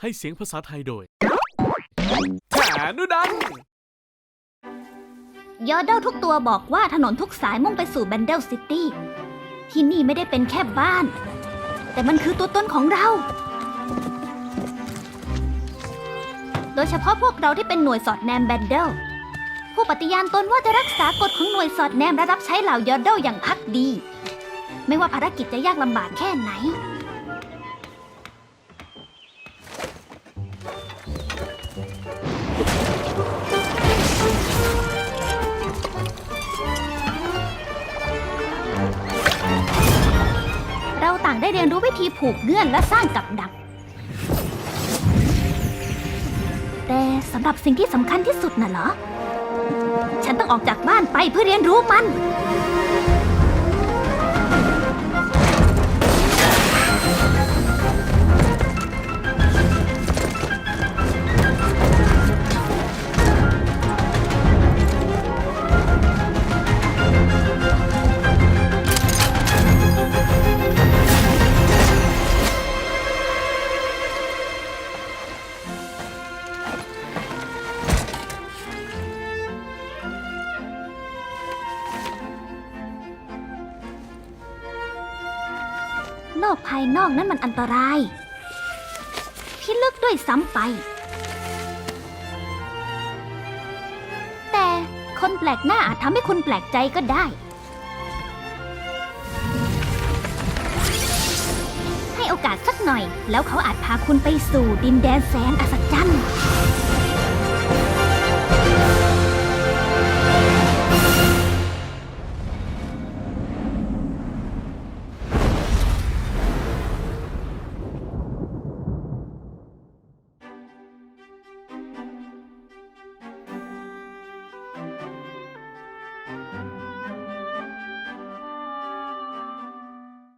ให้เสียงภาษาไทยโดยแถนุดัน ยอดเดลทุกตัวบอกว่าถนนทุกสายมุ่งไปสู่แบนเดลซิตี้ ที่นี่ไม่ได้เป็นแค่บ้าน แต่มันคือตัวตนของเรา โดยเฉพาะพวกเราที่เป็นหน่วยสอดแนมแบนเดล ผู้ปฏิญาณตนว่าจะรักษากฎของหน่วยสอดแนมและรับใช้เหล่ายอดเดลอย่างพักดี ไม่ว่าภารกิจจะยากลำบากแค่ไหน เราต่างได้เรียนรู้วิธีผูกเงื่อนและสร้างกับดัก แต่สำหรับสิ่งที่สำคัญที่สุดน่ะเหรอ ฉันต้องออกจากบ้านไปเพื่อเรียนรู้มัน โลกภายนอกนั้นมันอันตราย พิลึกด้วยซ้ำไป แต่คนแปลกหน้าอาจทำให้คุณแปลกใจก็ได้ ให้โอกาสสักหน่อย แล้วเขาอาจพาคุณไปสู่ดินแดนแสนอัศจรรย์